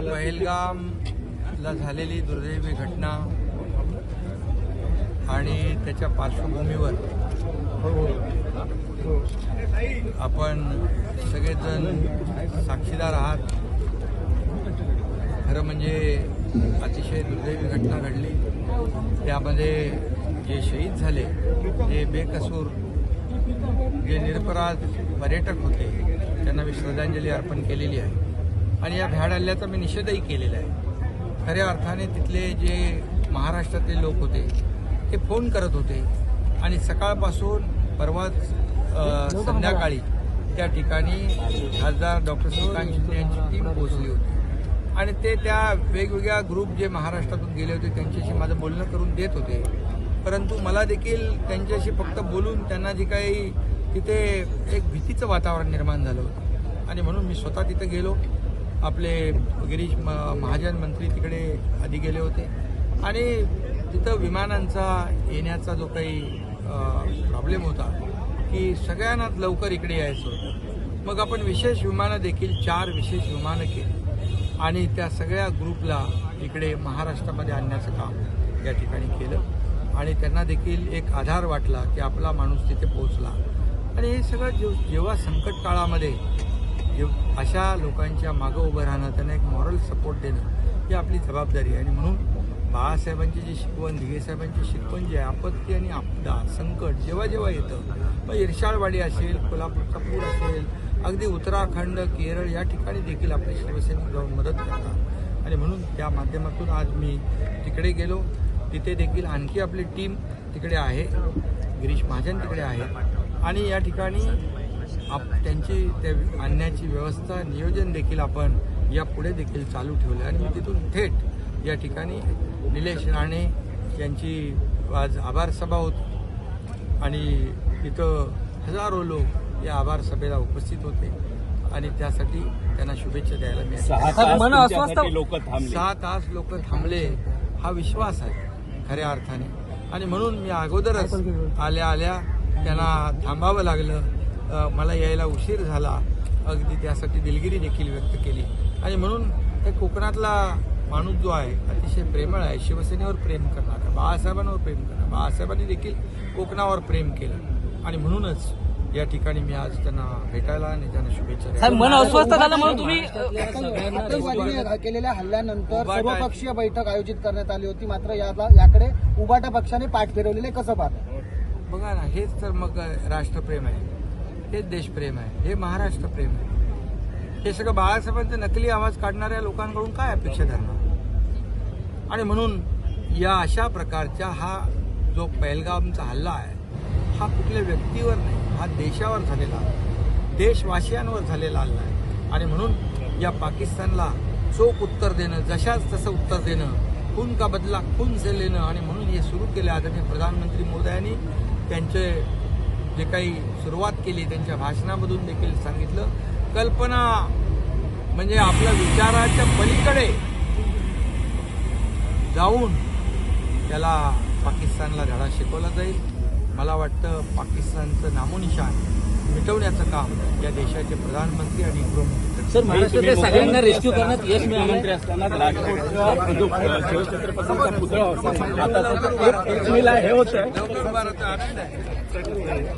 पहलगामला झालेली दुर्दैवी घटना आणि त्याच्या पार्श्वभूमीवर आपण सगळेजण साक्षीदार आहात. खरं म्हणजे अतिशय दुर्दैवी घटना घडली. त्यामध्ये जे शहीद झाले ते बेकसूर जे निरपराध पर्यटक होते त्यांना मी श्रद्धांजली अर्पण केलेली आहे. आणि या भ्याड हल्ल्याचा मी निषेधही केलेला आहे. खऱ्या अर्थाने तिथले जे महाराष्ट्रातले लोक होते ते फोन करत होते आणि सकाळपासून परवाच संध्याकाळी त्या ठिकाणी खासदार डॉक्टर श्रीकांत शिंदे यांची टीम पोहोचली होती. आणि ते त्या वेगवेगळ्या ग्रुप जे महाराष्ट्रातून गेले होते त्यांच्याशी माझं बोलणं करून देत होते. परंतु मला देखील त्यांच्याशी फक्त बोलून त्यांना जी काही तिथे एक भीतीचं वातावरण निर्माण झालं होतं. आणि म्हणून मी स्वतः तिथे गेलो. आपले गिरीश म- महाजन मंत्री तिकडे आधी गेले होते. आणि तिथं विमानांचा येण्याचा जो काही प्रॉब्लेम होता की सगळ्यांनाच लवकर इकडे यायचं होतं. मग आपण विशेष विमानं देखील चार विशेष विमानं केली. आणि त्या सगळ्या ग्रुपला इकडे महाराष्ट्रामध्ये आणण्याचं काम या ठिकाणी केलं. आणि त्यांना देखील एक आधार वाटला की आपला माणूस तिथे पोहोचला. आणि हे सगळं जेव जेव्हा संकट काळामध्ये जेव अशा लोकांच्या मागं उभं राहणं त्यांना एक मॉरल सपोर्ट देणं ही आपली जबाबदारी आहे. आणि म्हणून बाळासाहेबांची जी शिकवण दिघेसाहेबांची शिकवण जी आहे आपत्ती आणि आपदा संकट जेव्हा जेव्हा येतं मग इर्शाळवाडी असेल कोल्हापूरचा पूर असेल अगदी उत्तराखंड केरळ या ठिकाणी देखील आपले शिवसैनिक जाऊन मदत करतात. आणि म्हणून त्या माध्यमातून आज मी तिकडे गेलो. तिथे देखील आणखी आपली टीम तिकडे आहे. गिरीश महाजन तिकडे आहे. आणि या ठिकाणी आप त्यांची त्या आणण्याची व्यवस्था नियोजन देखील आपण यापुढे देखील चालू ठेवलं आणि मी तिथून थेट या ठिकाणी निलेश राणे यांची आज आभार सभा होती आणि तिथं हजारो लोक या आभार सभेला उपस्थित होते. आणि त्यासाठी त्यांना शुभेच्छा द्यायला मी सहा. तास लोक थांबले. सहा तास लोक थांबले. हा विश्वास आहे खऱ्या अर्थाने. आणि म्हणून मी अगोदरच आल्या आल्या त्यांना थांबावं लागलं. मला यायला उशीर झाला. अगदी त्यासाठी दिलगिरी देखील व्यक्त केली. आणि म्हणून हे कोकणातला माणूस जो आहे अतिशय प्रेमळ आहे शिवसेनेवर प्रेम करणारा बाळासाहेबांवर प्रेम करणारा बाळासाहेबांनी देखील कोकणावर प्रेम केलं. आणि म्हणूनच या ठिकाणी मी आज त्यांना भेटायला आणि त्यांना शुभेच्छा मन अस्वस्थ झालं म्हणून तुम्ही केलेल्या हल्ल्यानंतर सर्वपक्षीय बैठक आयोजित करण्यात आली होती. मात्र याला याकडे उबाटा पक्षाने पाठ फिरवलेले कसं पाहतं? बघा ना हेच तर मग राष्ट्रप्रेम आहे. हेच देशप्रेम आहे. हे महाराष्ट्र प्रेम आहे. हे सगळं बाळासाहेबांचे नकली आवाज काढणाऱ्या लोकांकडून काय अपेक्षा धरणार आणि म्हणून या अशा प्रकारच्या हा जो पहलगामचा हल्ला आहे हा कुठल्या व्यक्तीवर नाही हा देशावर झालेला आहे. देशवासियांवर झालेला हल्ला आहे. आणि म्हणून या पाकिस्तानला चोख उत्तर देणं जशाच तसं उत्तर देणं खून का बदला खून से लेणं आणि म्हणून हे सुरू केले आदरणीय प्रधानमंत्री मोदयांनी त्यांचे जे काही सुरुवात केली त्यांच्या भाषणामधून देखील सांगितलं. कल्पना म्हणजे आपल्या विचाराच्या पलीकडे जाऊन त्याला पाकिस्तानला धडा शिकवला जाईल. मला वाटतं पाकिस्तानचं नामोनिशान मिटवण्याचं काम या देशाचे प्रधानमंत्री आणि गृहमंत्री सर महाराष्ट्रातल्या सगळ्यांना रेस्क्यू करण्यात यश मिळालं मुख्यमंत्री असताना राजकोट जो शिवछत्रपतींचा पुतळा होता. आता एक- एक मिला हे होतं